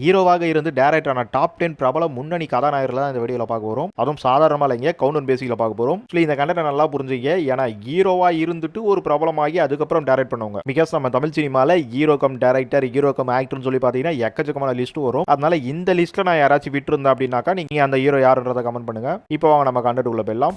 ஹீரோவாக இருந்து டேரக்ட் ஆன டாப் டென் பிரபல முன்னணி கதாநாயகர்கள் தான் இந்த வீடியோவில் பார்க்க போகிறோம் அதுவும் சாதாரணமாக இல்லைங்க கவுண்டன் பேசிக்கில் பார்க்க போகிறோம் ஆக்சுவலி இந்த கண்டென்ட் நல்லா புரிஞ்சுங்க. ஏன்னா ஹீரோவாக இருந்துட்டு ஒரு பிரபலமாகி அதுக்கப்புறம் டேரக்ட் பண்ணுவாங்க. பிகாஸ் நம்ம தமிழ் சினிமாவில் hero cum director hero cum ஆக்டர்னு சொல்லி பார்த்தீங்கன்னா எக்கச்சக்கமான லிஸ்ட் வரும். அதனால இந்த லிஸ்ட்டில் நான் யாராச்சும் விட்டுருந்தேன் அப்படின்னாக்கா நீங்கள் அந்த ஹீரோ யாருன்றதை கமெண்ட் பண்ணுங்க. இப்போ வாங்க நம்ம கண்டென்ட் உள்ள போயிடலாம்.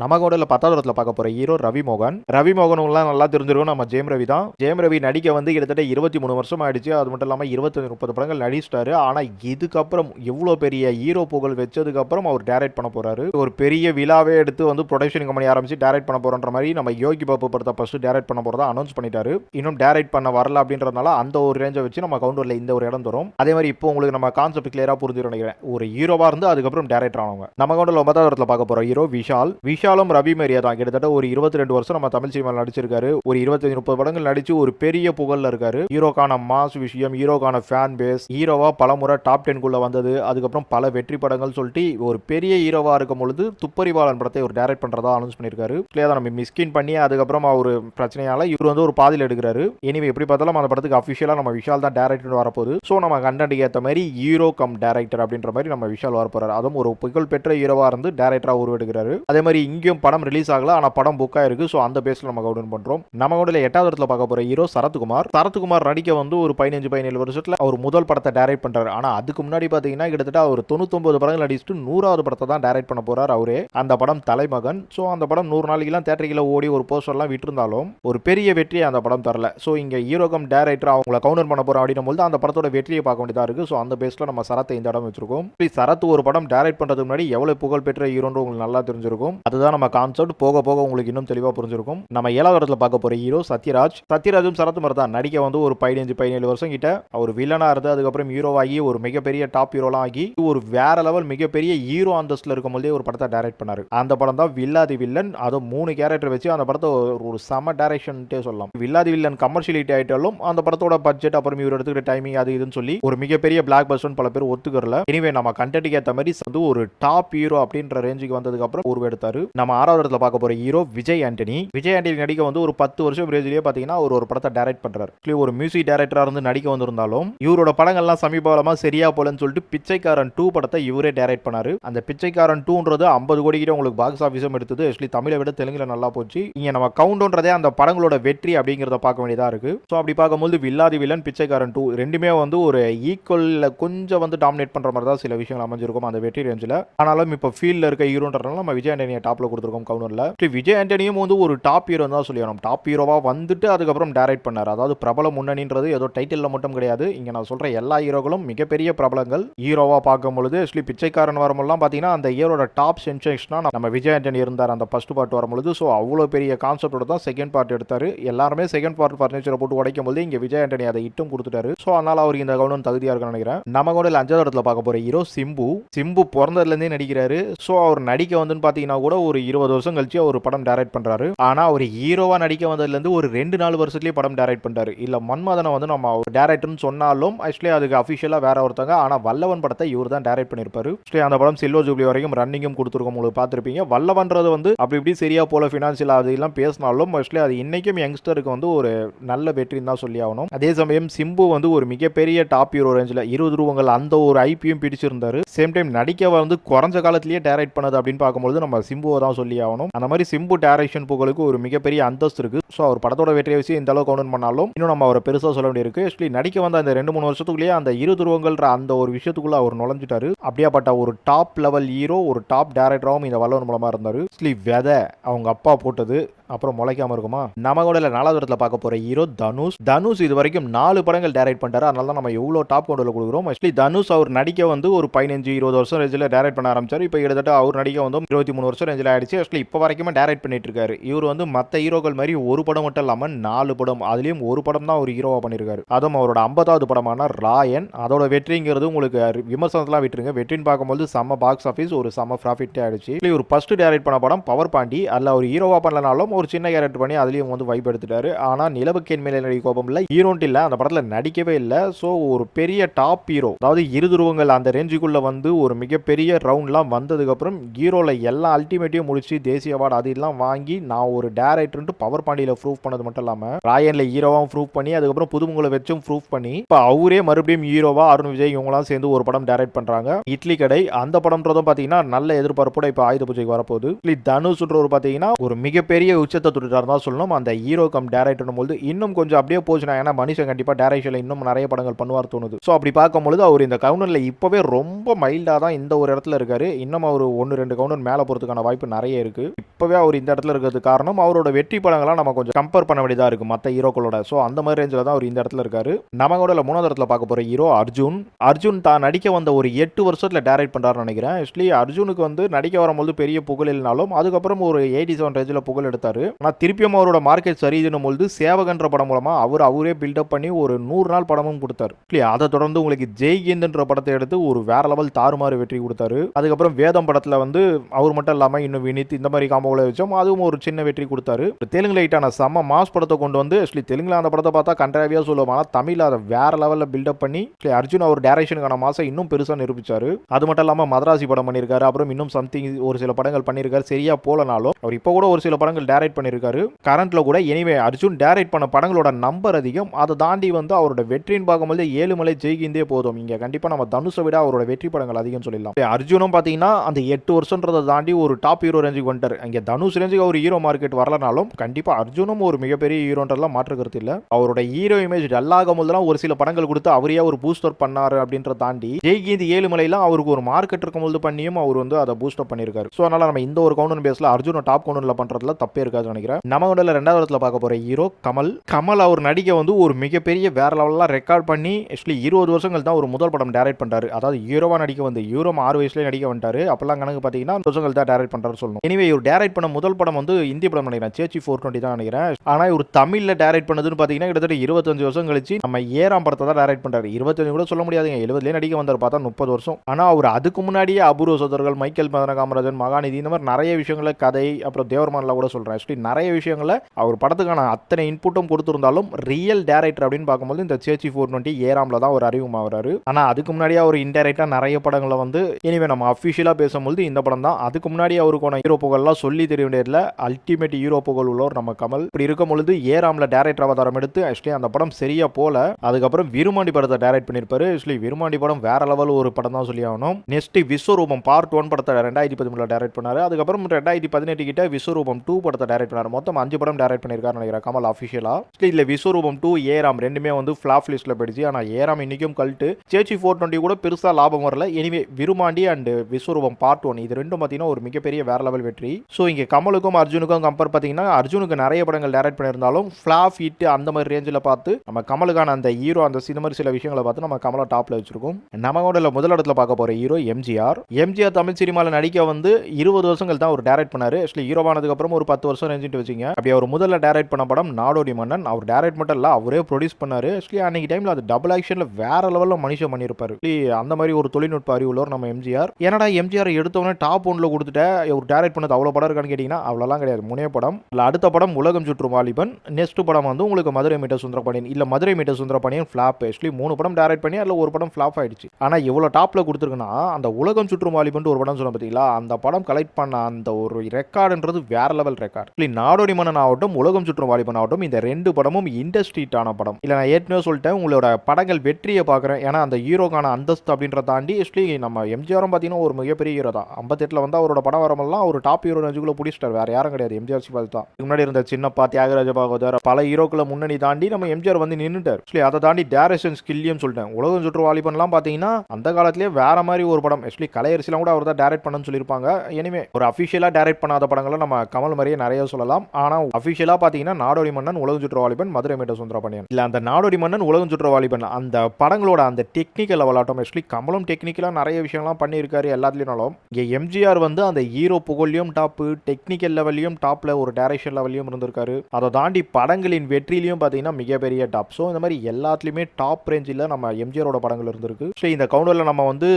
நம்ம கூட பத்தாவது இடத்துல பார்க்க போற ஹீரோ ரவி மோகன் ரவி மோகன்லாம் நல்லா தெரிஞ்சிருக்கும். நம்ம ஜெயம் ரவி தான். ஜெயம் ரவி நடிக்க வந்து கிட்டத்தட்ட இருபத்தி மூணு வருஷம் ஆயிடுச்சு. அது மட்டும் இல்லாமல் இருபத்தி முப்பது படங்கள் நடிச்சிட்டாரு. ஆனா இதுக்கப்புறம் எவ்வளோ பெரிய ஹீரோ புகழ் வச்சதுக்கு அப்புறம் அவர் டைரக்ட் பண்ண போறாரு. ஒரு பெரிய விழாவே எடுத்து வந்து ப்ரொடக்ஷன் கம்பெனி ஆரம்பிச்சு டைரக்ட் பண்ண போறன்ற மாதிரி நம்ம யோகி பாபு படத்தை ஃபர்ஸ்ட் டைரக்ட் பண்ண போறதா அனௌன்ஸ் பண்ணிட்டாரு. இன்னும் டைரக்ட் பண்ண வரல அப்படின்றதுனால அந்த ஒரு ரேஞ்சை வச்சு நம்ம கவுண்டர்ல இந்த ஒரு இடம் தரும். அதே மாதிரி இப்போ உங்களுக்கு நம்ம கான்செப்ட் கிளியரா புரிஞ்சு நினைக்கிறேன். ஒரு ஹீரோவா இருந்து அதுக்கப்புறம் டேரக்டர் ஆனவங்க. நம்ம கவுண்டர்ல ஒன்பதாவது இடத்துல பார்க்க போற ஹீரோ விஷால். விஷால் விஷாலும் ரவி மேரியா தான். கிட்டத்தட்ட ஒரு இருபத்தி ரெண்டு வருஷம் நம்ம தமிழ் சினிமாவில் நடிச்சிருக்காரு. ஒரு இருபத்தஞ்சு முப்பது படங்கள் நடிச்சு ஒரு பெரிய புகழ்ல இருக்காரு. ஹீரோக்கான மாஸ் விஷயம் ஹீரோக்கான ஃபேன் பேஸ் ஹீரோவா பலமுறை டாப் டென்குள்ள வந்தது. அதுக்கப்புறம் பல வெற்றி படங்கள் சொல்லிட்டு ஒரு பெரிய ஹீரோவா இருக்கும் பொழுது துப்பறிவாளன் படத்தை ஒரு டைரக்ட் பண்றதா அனௌன்ஸ் பண்ணியிருக்காரு. இல்லையா நம்ம மிஸ்கின் பண்ணி அதுக்கப்புறம் அவர் பிரச்சனையால இவர் வந்து ஒரு பாதியில் எடுக்கிறாரு. இனிமே எப்படி பார்த்தாலும் அந்த படத்துக்கு அஃபிஷியலாக நம்ம விஷால் தான் டேரக்டர் வரப்போகுது. ஸோ நம்ம கண்டென்ட் ஏற்ற மாதிரி ஹீரோ கம் டேரக்டர் அப்படின்ற மாதிரி நம்ம விஷால் வரப்போறாரு. அதுவும் ஒரு புகழ் பெற்ற ஹீரோவா இருந்து டேரக்டரா உருவெடுக்கிறாரு. அதே மாதிரி இங்கேயும் படம் ரிலீஸ் ஆகல. ஆனா படம் புக் ஆயிருக்கு. ஸோ அந்த பேஸ்ல நம்ம கவுடன் பண்றோம். நம்ம கூட எட்டாவது இடத்துல பார்க்க போற ஹீரோ சரத்குமார். சரத்குமார் நடிக்க வந்து ஒரு பதினஞ்சு பதினேழு வருஷத்துல அவர் முதல் படத்தை டைரக்ட் பண்றாரு. ஆனா அதுக்கு முன்னாடி பாத்தீங்கன்னா கிட்டத்தட்ட அவர் தொண்ணூத்தொன்பது படங்கள் நடிச்சுட்டு நூறாவது படத்தை தான் டைரக்ட் பண்ண போறாரு அவரே. அந்த படம் தலைமகன். ஸோ அந்த படம் நூறு நாளைக்கெல்லாம் தேட்டரில் ஓடி ஒரு போஸ்டர்லாம் விட்டுருந்தாலும் ஒரு பெரிய வெற்றியை அந்த படம் தரல. ஸோ இங்க ஹீரோகம் டேரக்டர் அவங்கள கவுண்டர் பண்ண போறோம் அப்படின்னும் போது அந்த படத்தோட வெற்றியை பார்க்க வேண்டியதா இருக்கு. ஸோ அந்த பேஸ்ல நம்ம சரத்தை இந்த இடம் வச்சிருக்கோம். சரத் ஒரு படம் டைரக்ட் பண்றதுக்கு முன்னாடி எவ்வளவு புகழ்பெற்ற ஹீரோன்னு உங்களுக்கு நல்லா தெரிஞ்சிருக்கும். அதுதான் நம்ம கான்செப்ட். போக போக உங்களுக்கு இன்னும் தெளிவாக புரிஞ்சிருக்கும். நம்ம ஏழாவது இடத்துல பார்க்க போகிற ஹீரோ சத்யராஜ். சத்யராஜும் சரத்குமார் தான். நடிக்க வந்து ஒரு பதினஞ்சு பதினேழு வருஷம் கிட்ட அவர் வில்லனா இருந்து அதுக்கப்புறம் ஹீரோவாகி ஒரு மிகப்பெரிய டாப் ஹீரோலாம் ஆகி ஒரு வேற லெவல் மிகப்பெரிய ஹீரோ அந்தஸ்தில் இருக்கும் போதே ஒரு படத்தை டைரக்ட் பண்ணார். அந்த படம் தான் வில்லாதி வில்லன். அதுவும் மூணு கேரக்டர் வச்சு அந்த படத்தை ஒரு- சம செம டைரக்ஷன்ட்டே சொல்லலாம். வில்லாதி வில்லன் கமர்ஷியலிட்டி ஆயிட்டாலும் அந்த படத்தோட பட்ஜெட் அப்புறம் இவர் எடுத்துக்கிற டைமிங் அது இதுன்னு சொல்லி ஒரு மிகப்பெரிய பிளாக் பஸ்டன் பல பேர் ஒத்துக்கறல. எனிவே நம்ம கண்டென்ட்டுக்கு ஏற்ற மாதிரி வந்து ஒரு டாப் ஹீரோ அப்படின்ற ரேஞ்சுக்கு வந்ததுக்கு அப்புறம் உருவெடுத்தாரு. நம்ம ஆறாவது இடத்துல பார்க்க போற ஹீரோ விஜய் ஆண்டனி. விஜய் ஆண்டனி நடிக்க வந்து ஒரு பத்து வருஷம் பிரேஜிலேயே பார்த்தீங்கன்னா ஒரு ஒரு படத்தை டைரக்ட் பண்றாரு. ஒரு மியூசிக் டைரக்டரா இருந்து நடிக்க வந்திருந்தாலும் இவரோட படங்கள்லாம் சமீபமாக சரியா போலன்னு சொல்லிட்டு பிச்சைக்காரன் டூ படத்தை இவரே டைரக்ட் பண்ணாரு. அந்த பிச்சைக்காரன் டூன்றது ஐம்பது கோடி கிட்ட உங்களுக்கு பாக்ஸ் ஆஃபீஸும் எடுத்தது. ஆக்சுவலி தமிழை விட தெலுங்குல நல்லா போச்சு. இங்க நம்ம கவுண்டோன்றதே அந்த படங்களோட வெற்றி அப்படிங்கிறத பார்க்க வேண்டியதா இருக்கு. ஸோ அப்படி பார்க்கும்போது வில்லாதி வில்லன் பிச்சைக்காரன் டூ ரெண்டுமே வந்து ஒரு ஈக்குவல்ல கொஞ்சம் வந்து டாமினேட் பண்ற மாதிரி தான் சில விஷயங்கள் அமைஞ்சிருக்கும் அந்த வெற்றி ரேஞ்சில் ஆனாலும் இப்போ ஃபீல்டில் இருக்க ஹீரோன்றதுனால நம்ம விஜய் ஆண்டனியை டாப்ல கொடுத்துருக்கோம் கவுண்டர்ல விஜய் ஆண்டனியும் வந்து ஒரு டாப் ஹீரோ தான் சொல்லணும் டாப் ஹீரோவாக வந்துட்டு அதுக்கப்புறம் டைரக்ட் பண்ணார். அதாவது பிரபல முன்னணின்றது ஏதோ டைட்டில் மட்டும் கிடையாது. இங்கே நான் சொல்ற எல்லா ஹீரோக்களும் மிகப்பெரிய பிரபலங்கள். ஹீரோவா பார்க்கும் பொழுது ஆக்சுவலி பிச்சைக்காரன் வரும்போதெல்லாம் பார்த்தீங்கன்னா அந்த ஹீரோட டாப் சென்சேஷனாக நம்ம விஜய் ஆண்டனி இருந்தார் அந்த ஃபஸ்ட் பார்ட் வரும்பொழுது ஸோ அவ்வளோ பெரிய கான்செப்டோட தான் செகண்ட் பார்ட் எடுத்தார். எல்லாருமே செகண்ட் பார்ட் ஃபர்னிச்சரை போட்டு உடைக்கும் போது இங்கே விஜய் ஆண்டனி அதை இட்டும் கொடுத்துட்டாரு. ஸோ அதனால் அவருக்கு இந்த கவுனம் தகுதியாக இருக்குன்னு நினைக்கிறேன். நம்ம கூட அஞ்சாவது இடத்துல பார்க்க போகிற ஹீரோ சிம்பு. சிம்பு பிறந்ததுலேருந்தே நடிக்கிறாரு. ஸோ அவர் நடிக்க வந்துன்னு பார்த்தீங்கன்னா கூட ஒரு இருபது வருஷம் கழிச்சு ஒரு படம் டைரக்ட் பண்றாரு. ஆனா அவர் ஹீரோவா நடிக்க வந்ததுலேருந்து ஒரு ரெண்டு நாலு வருஷத்துலேயே படம் டைரக்ட் பண்ணிட்டாரு. இல்ல மன்மதனை வந்து நம்ம அவர் டேரக்டர்னு சொன்னாலும் ஆக்சுவலி அதுக்கு அஃபிஷியலா வேற ஒருத்தங்க ஆனா வல்லவன் படத்தை இவர் தான் டைரக்ட் பண்ணிருப்பாரு. ஆக்சுவலி அந்த படம் சில்வர் ஜூப்ளி வரைக்கும் ரன்னிங்கும் கொடுத்துருக்கோம் உங்களுக்கு பார்த்துருப்பீங்க. வல்லவன்றது வந்து அப்படி இப்படி சரியா போல ஃபினான்சியல் அது எல்லாம் பேசினாலும் ஆக்சுவலி அது இன்னைக்கும் யங்ஸ்டருக்கு வந்து ஒரு நல்ல வெற்றின்னு தான் சொல்லி ஆகணும். அதே சமயம் சிம்பு வந்து ஒரு மிகப்பெரிய டாப் ஹீரோ ரேஞ்சில் இருபது ரூபங்கள் அந்த ஒரு ஐபியும் பிடிச்சிருந்தாரு. சேம் டைம் நடிக்க வந்து குறைஞ்ச காலத்திலேயே டைரக்ட் பண்ணது அப்படின்னு பார்க்கும்போது நம்ம சிம்புவை தான் சொல்லி ஆகணும். அந்த மாதிரி சிம்பு டேரக்ஷன் புகழுக்கு ஒரு மிகப்பெரிய அந்தஸ்து இருக்கு. ஸோ அவர் படத்தோட வெற்றியை வச்சு இந்த அளவுக்கு கவுண்ட் பண்ணாலும் இன்னும் நம்ம அவரை பெருசாக சொல்ல வேண்டியிருக்கு ஆக்சுவலி நடிக்க வந்த அந்த ரெண்டு மூணு வருஷத்துக்குள்ளேயே அந்த இரு துருவங்கள்ன்ற அந்த ஒரு விஷயத்துக்குள்ள அவர் நுழைஞ்சிட்டாரு. அப்படியாப்பட்ட ஒரு டாப் லெவல் ஹீரோ ஒரு டாப் டேரக்டராகவும் இந்த வல்லவன் மூலமா இருந்தாரு. ஆக்சுவலி வெதை அவங்க அப்பா போட்டது அப்புறம் முளைக்காம இருக்குமா? நம்ம கூட இல்ல நாலாவது இடத்துல பார்க்க போற ஹீரோ தனுஷ். தனுஷ் இது வரைக்கும் நாலு படங்கள் டைரக்ட் பண்ணிட்டாரு. அதனால தான் நம்ம எவ்வளோ டாப் கொண்டு கொடுக்குறோம். ஆக்சுவலி தனுஷ் அவர் நடிக்க வந்து ஒரு பதினஞ்சு இருபது வருஷம் ரேஞ்சில் டைரக்ட் பண்ண ஆரம்பிச்சாரு. இப்போ கிட்டத்தட்ட அவர் நடிக்க வந்து இருபத்தி மூணு வருஷம் ரேஞ்சில் ஆயிடுச்சு. ஆக்சுவலி இப்போ வரைக்குமே டைரக்ட் பண்ணிட்டு இருக்காரு. இவர் வந்து மற்ற ஹீரோக்கள் மாதிரி ஒரு படம் மட்டும் இல்லாமல் நாலு படம். அதுலேயும் ஒரு படம் தான் அவர் ஹீரோவாக பண்ணியிருக்காரு அதுவும் அவரோட ஐம்பதாவது படமான ராயன். அதோட வெற்றிங்கிறது உங்களுக்கு விமர்சனத்தெல்லாம் விட்டுருங்க. வெற்றின்னு பார்க்கும்போது செம்ம பாக்ஸ் ஆஃபீஸ் ஒரு செம்ம ப்ராஃபிட்டே ஆயிடுச்சு. இதுல ஒரு ஃபர்ஸ்ட் டைரக்ட் பண்ண படம் பவர் பாண்டி. அதில் அவர் ஹீரோவாக பண்ணலனாலும் ஒரு சின்ன கேரக்டர் பண்ணி அதுலேயும் வந்து வைப் எடுத்துட்டாரு. ஆனால் நிலவுக்கேன் மேலே நடிக்க கோபம் இல்லை. ஹீரோன்ட்டு இல்லை அந்த படத்தில் நடிக்கவே இல்லை. ஸோ ஒரு பெரிய டாப் ஹீரோ அதாவது இருதுருவங்கள் அந்த ரேஞ்சுக்குள்ளே வந்து ஒரு மிகப்பெரிய ரவுண்ட்லாம் வந்ததுக்கப்புறம் ஹீரோவில் எல்லா அல்டிமேட்டையும் முடிச்சு தேசிய அவார்டு அது எல்லாம் வாங்கி நான் ஒரு டேரக்டர்ன்ட்டு பவர் பாண்டியில் ப்ரூவ் பண்ணது மட்டும் இல்லாமல் ராயனில் ஹீரோவாகவும் ப்ரூவ் பண்ணி அதுக்கப்புறம் புதுமுகளை வச்சும் ப்ரூவ் பண்ணி இப்போ அவரே மறுபடியும் ஹீரோவா அருண் விஜய் இவங்களாம் சேர்ந்து ஒரு படம் டைரக்ட் பண்ணுறாங்க இட்லி கடை அந்த படம்ன்றதும் பார்த்தீங்கன்னா நல்ல எதிர்பார்ப்போட இப்போ ஆயுத பூஜைக்கு வரப்போகுது. இட்லி தனுஷ்ன்றவர் பார்த்தீங்கன்னா ஒரு மிகப்பெரிய உச்சத்தை தொட்டுட்டார் தான் சொல்லணும். அந்த ஹீரோ கம் டேரக்டர்னும் போது இன்னும் கொஞ்சம் அப்படியே போச்சுனா ஏன்னா மனுஷன் கண்டிப்பாக டேரக்ஷனில் இன்னும் நிறைய படங்கள் பண்ணுவார் தோணுது. ஸோ அப்படி பார்க்கும்பொழுது அவர் இந்த கவுனரில் இப்போவே ரொம்ப மைல்டாக தான் இந்த ஒரு இடத்துல இருக்கார். இன்னும் அவர் ஒன்று ரெண்டு கவுனர் மேலே போகிறதுக்கான வாய்ப்பு நிறைய இருக்குது இப்போவே அவர் இந்த இடத்துல இருக்கிறதுக்கு காரணம் அவரோட வெற்றி படங்கள்லாம் நம்ம கொஞ்சம் கம்பேர் பண்ண வேண்டியதாக இருக்கும் மற்ற ஹீரோக்களோட ஸோ அந்த மாதிரி ரேஞ்சில் தான் அவர் இந்த இடத்துல இருக்காரு. நம்ம கூட மூணாவது இடத்துல பார்க்க போகிற ஹீரோ அர்ஜுன். அர்ஜுன் தான் நடிக்க வந்த ஒரு எட்டு வருஷத்தில் டேரக்ட் பண்ணுறாருன்னு நினைக்கிறேன். ஆக்சுவலி அர்ஜுனுக்கு வந்து நடிக்க வரும்போது பெரிய புகழ் இல்லைனாலும் அதுக்கப்புறம் ஒரு எயிட்டி செவன் ரேஞ்சில் புகழ் எடுத்தார். ஆனால் திருப்பியும் அவரோட மார்க்கெட் சரிதுன்னும் பொழுது சேவகன்ற படம் மூலமாக அவர் அவரே பில்டப் பண்ணி ஒரு நூறு நாள் படமும் கொடுத்தாரு. இல்லையா? அதை தொடர்ந்து உங்களுக்கு ஜெய்கிந்த்ன்ற படத்தை எடுத்து ஒரு வேற லெவல் தாறுமாறு வெற்றி கொடுத்தாரு. அதுக்கப்புறம் வேதம் படத்தில் வந்து அவர் மட்டும் இல்லாமல் இன்னும் வினித் இந்த மாதிரி காம்போவில் வச்சோம். அதுவும் ஒரு சின்ன வெற்றி கொடுத்தாரு. தெலுங்கு லைட்டான செம்ம மாஸ் படத்தை கொண்டு வந்து ஆக்சுவலி தெலுங்குல அந்த படத்தை பார்த்தா கண்ட்ராவியாக சொல்லுவோம் ஆனால் தமிழ் அதை வேற லெவலில் பில்டப் பண்ணி அர்ஜுன் அவர் டேரக்ஷனுக்கான மாசம் இன்னும் பெருசாக நிரூபிச்சாரு. அது மட்டும் இல்லாமல் மதராசி படம் பண்ணியிருக்காரு. அப்புறம் இன்னும் சம்திங் ஒரு சில படங்கள் பண்ணியிருக்காரு. சரியா போலனாலும் அவர் இப்போ கூட ஒரு சில படங்கள் டேரக்ட் பண்ணியிருக்காரு கரண்ட்ல கூட எனிவே அர்ஜுன் டைரக்ட் பண்ண படங்களோட நம்பர் அதிகம். அதை தாண்டி வந்து அவரோட வெற்றியின் பாகம் வந்து ஏழுமலை ஜெயிக்கிந்தே போதும். இங்க கண்டிப்பா நம்ம தனுஷை விட அவரோட வெற்றி படங்கள் அதிகம் சொல்லலாம் அர்ஜுனும் பாத்தீங்கன்னா அந்த எட்டு வருஷன்றதை தாண்டி ஒரு டாப் ஹீரோ ரேஞ்சுக்கு வந்துட்டார். இங்க தனுஷ் ரேஞ்சுக்கு ஒரு ஹீரோ மார்க்கெட் வரலனாலும் கண்டிப்பா அர்ஜுனும் ஒரு மிகப்பெரிய ஹீரோன்றதெல்லாம் மாற்றுக்கிறது கருத்து அவரோட ஹீரோ இமேஜ் டல்லாகும் போதெல்லாம் ஒரு சில படங்கள் கொடுத்து அவரே ஒரு பூஸ்டர் பண்ணாரு அப்படின்றத தாண்டி ஜெய்கீந்த் ஏழுமலையெல்லாம் அவருக்கு ஒரு மார்க்கெட் இருக்கும்போது பண்ணியும் அவர் வந்து அதை பூஸ்டர் பண்ணியிருக்காரு ஸோ அதனால நம்ம இந்த ஒரு கவுண்டர் பேஸ்ல அர்ஜுன டாப் கவுண்டர்ல பண்றதுல தப்பே இருக்காதுன்னு நினைக்கிறேன். நம்ம கவுண்டர்ல ரெண்டாவது இடத்துல பார்க்க போற ஹீரோ கமல். கமல் அவர் நடிக்க வந்து ஒரு மிகப்பெரிய வேற லெவல்லாம் ரெக்கார்ட் பண்ணி ஆக்சுவலி இருபது வருஷங்கள் தான் ஒரு முதல் படம் டைரக்ட் பண்றாரு. அதாவது ஹீரோவா நடிக்க வந்து ஹீரோ ஆறு வயசுலேயே நடிக்க வந்துட்டாரு. அப்பெல்லாம் கணக்கு பார்த்தீங்கன்னா வருஷங்கள் தான் டைரக்ட் பண்றாரு சொல்லணும். எனவே இவர் டைரக்ட் பண்ண முதல் படம் வந்து இந்திய படம் நினைக்கிறேன். சேச்சி ஃபோர் டுவெண்ட்டி தான் நினைக்கிறேன். ஆனா இவர் தமிழ்ல டைரக்ட் பண்ணதுன்னு பார்த்தீங்கன்னா கிட்டத்தட்ட இருபத்தஞ்சு வருஷம் கழிச்சு நம்ம ஏறாம் படத்தை தான் டைரக்ட் பண்றாரு. இருபத்தஞ்சு கூட சொல்ல முடியாதுங்க. எழுபதுலேயே நடிக்க வந்தார் பார்த்தா முப்பது வருஷம். ஆனா அவர் அதுக்கு முன்னாடியே அபூர்வ சோதர்கள் மைக்கேல் மதன காமராஜன் மகாநிதி இந்த மாதிரி நிறைய விஷயங்கள கதை அப்புறம் தேவர்மான்ல கூட சொல்றேன் ஆக்சுவலி நிறைய விஷயங்களை அவர் படத்துக்கான அத்தனை இன்புட்டும் கொடுத்துருந்தாலும் ரியல் டேரக்டர் அப்படின்னு பார்க்கும்போது இந்த சேச்சி ஃபோர் டுவெண்ட்டி ஏராமில் தான் ஒரு அறிமுகமாகிறாரு. ஆனால் அதுக்கு முன்னாடியே அவர் இன்டெரக்டாக நிறைய படங்களை வந்து இனிமே நம்ம அஃபிஷியலாக பேசும்போது இந்த படம் தான். அதுக்கு முன்னாடி அவருக்கான ஹீரோ புகழ்லாம் சொல்லி தெரிய வேண்டியதுல அல்டிமேட் ஹீரோ புகழ் உள்ளவர் நம்ம கமல். இப்படி இருக்கும் பொழுது ஏராமில் டேரக்டர் அவதாரம் எடுத்து ஆக்சுவலி அந்த படம் சரியா போல அதுக்கப்புறம் விருமாண்டி படத்தை டைரக்ட் பண்ணியிருப்பாரு. ஆக்சுவலி விருமாண்டி படம் வேற லெவல் ஒரு படம் தான் சொல்லி ஆகணும். நெக்ஸ்ட் விஸ்வரூபம் பார்ட் ஒன் படத்தை ரெண்டாயிரத்தி பதிமூணில் டைரக்ட் பண்ணார். அதுக்கப்புறம் ரெண்டாயிரத்தி பதினெட்டு கிட்ட விஸ்வரூபம் டூ படத்தை டைரக்ட் பண்ணார். மொத்தம் அஞ்சு படம் டைரக்ட் பண்ணியிருக்காரு நினைக்கிறேன். கமல் அஃபிஷியலாக இதில் விஸ்வரூபம் டூ ஏராம் ரெண்டுமே வந்து ஃப்ளாப் லிஸ்ட்டில் போயிடுச்சு. ஆனால் ஏராம் இன்றைக்கும் கல்ட்டு சேச்சி ஃபோர் டுவெண்ட்டி கூட பெருசாக லாபம் வரல. Anyway Virumaandi and Vishwaroopam part one இது ரெண்டும் பார்த்தீங்கன்னா ஒரு மிகப்பெரிய வேற லெவல் வெற்றி. ஸோ இங்கே கமலுக்கும் அர்ஜுனுக்கும் கம்பேர் பார்த்தீங்கன்னா அர்ஜுனுக்கு நிறைய படங்கள் டைரக்ட் பண்ணியிருந்தாலும் ஃப்ளாப் ஹிட் அந்த மாதிரி ரேஞ்சில் பார்த்து நம்ம கமலுக்கான அந்த ஹீரோ அந்த இந்த மாதிரி சில விஷயங்களை பார்த்து நம்ம கமலை டாப்பில் வச்சிருக்கோம். நம்ம கூட முதல் இடத்துல பார்க்க போகிற ஹீரோ எம்ஜிஆர் எம்ஜிஆர் தமிழ் சினிமாவில் நடிக்க வந்து இருபது வருஷங்கள் தான் ஒரு டைரக்ட் பண்ணார். ஆக்சுவலி ஹீரோவானதுக்கப்புறம் ஒரு பத்து வருஷம் ரேஞ்சிட்டு வச்சுங்க. அப்படி அவர் முதல்ல டைரக்ட் பண்ண படம் நாடோடி மன்னன். அவர் டைரக்ட் மட்டும் இல்ல அவரே ப்ரொடியூஸ் பண்ணாரு. ஆக்சுவலி அன்னைக்கு டைம்ல அது டபுள் ஆக்ஷன்ல வேற லெவலில் மனுஷன் பண்ணியிருப்பார் அந்த மாதிரி ஒரு தொழில்நுட்ப அறிவுள்ளவர் நம்ம எம்ஜிஆர் என்னடா எம்ஜிஆர் எடுத்தவொடனே டாப் ஒன்ல கொடுத்துட்டு? ஒரு டைரக்ட் பண்ணது அவ்வளோ படம் இருக்கான்னு கேட்டிங்கன்னா அவ்வளோலாம் கிடையாது. முனைய படம் இல்லை அடுத்த படம் உலகம் சுற்றும் வாலிபன். நெக்ஸ்ட் படம் வந்து உங்களுக்கு மதுரை மீட்டர் சுந்தரபாண்டியன். இல்ல Madurai metre Sundarapandian flop actually மூணு படம் டைரக்ட் பண்ணி அதில் ஒரு படம் ஃபிளாப் ஆயிடுச்சு. ஆனா இவ்வளோ டாப்ல கொடுத்துருக்குன்னா அந்த உலகம் சுற்றும் வாலிபன் ஒரு படம் சொன்ன பார்த்தீங்களா அந்த படம் கலெக்ட் பண்ண அந்த ஒரு ரெக்கார்டுன்றது வேற லெவல் ரெக்கார்டு இல்லை நாடோடி மன்னன் ஆகட்டும் உலகம் சுற்றும் வாலிபன் ஆகட்டும் இந்த ரெண்டு படமும் இண்டஸ்ட்ரீட்டான படம். இல்லை நான் ஏற்கனவே சொல்லிட்டேன் உங்களோட படங்கள் வெற்றியை பார்க்குறேன். ஏன்னா அந்த ஹீரோக்கான அந்தஸ்து அப்படின்றத தாண்டி ஆக்சுவலி நம்ம எம்ஜிஆரும் பார்த்தீங்கன்னா ஒரு மிகப்பெரிய ஹீரோ தான். ஐம்பத்தெட்டில் வந்து அவரோட படம் வரமெல்லாம் ஒரு டாப் ஹீரோ ரேஞ்சுக்குள்ள பிடிச்சிட்டார். வேற யாரும் கிடையாது. எம்ஜிஆர் சிவாஜி தான். இதுக்கு முன்னாடி இருந்த சின்னப்பா தியாகராஜ பாகவதர் பல ஹீரோக்களை முன்னணி தாண்டி நம்ம எம்ஜிஆர் வந்து நின்றுட்டார் ஆக்சுவலி அதை தாண்டி டேரக்ஷன் ஸ்கில்லியும் சொல்லிட்டேன். உலகம் சுற்று வாலிபன்லாம் பார்த்தீங்கன்னா அந்த காலத்திலே வேற மாதிரி ஒரு படம். ஆக்சுவலி கலையரசிலாம் கூட அவர் தான் டேரக்ட் பண்ணணும்னு சொல்லியிருப்பாங்க. இனிமே ஒரு அஃபிஷியலாக டேரக்ட் பண்ணாத படங்களை நம்ம கமல் மாதிரியே நிறைய சொல்லலாம். ஆனால் அஃபிஷியலாக பார்த்தீங்கன்னா நாடோடி மன்னன் உலகம் சுற்று வாலிபன் மதுரை மீட்ட சுந்தரபாண்டியன் இல்லை அந்த நாடோடி மன்னன் உலகம் சுற்று வாலிபன் அந்த படங்களோட அந்த டெக்னிக்கல் லெவலாட்டம் ஆக்சுவலி கமலம் டெக்னிக்கலாக நிறைய விஷயம்லாம் பண்ணியிருக்காரு எல்லாத்துலேயும் இங்கே எம்ஜிஆர் வந்து அந்த ஹீரோ புகழ்லையும் டாப்பு டெக்னிக்கல் லெவல்லையும் டாப்பில் ஒரு டேரக்ஷன் லெவல்லையும் இருந்திருக்காரு. அதை தாண்டி படங்களின் வெற்றிலையும் பார்த்தீங்கன்னா மிகப்பெரிய டாப் ஸோ இந்த மாதிரி எல்லாத்துலேயுமே டாப் ரேஞ்சில் நம்ம எம்ஜிஆரோட படங்கள் இருந்திருக்கு. ஸோ இந்த கவுண்டரில் நம்ம வந்து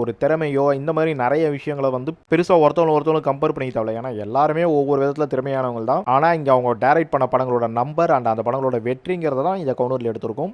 ஒரு திறமையோ இந்த மாதிரி நிறைய விஷயங்களை வந்து பெருசாக ஒருத்தவங்க ஒருத்தவங்க கம்பேர் பண்ணி தேவையில்ல. ஏன்னா எல்லாருமே ஒவ்வொரு விதத்தில் படத்தில் திறமையானவங்க தான் ஆனால் இங்கே அவங்க டைரக்ட் பண்ண படங்களோட நம்பர் அண்ட் அந்த படங்களோட வெற்றிங்கிறத தான் இதை கவுனூரில் எடுத்திருக்கும்.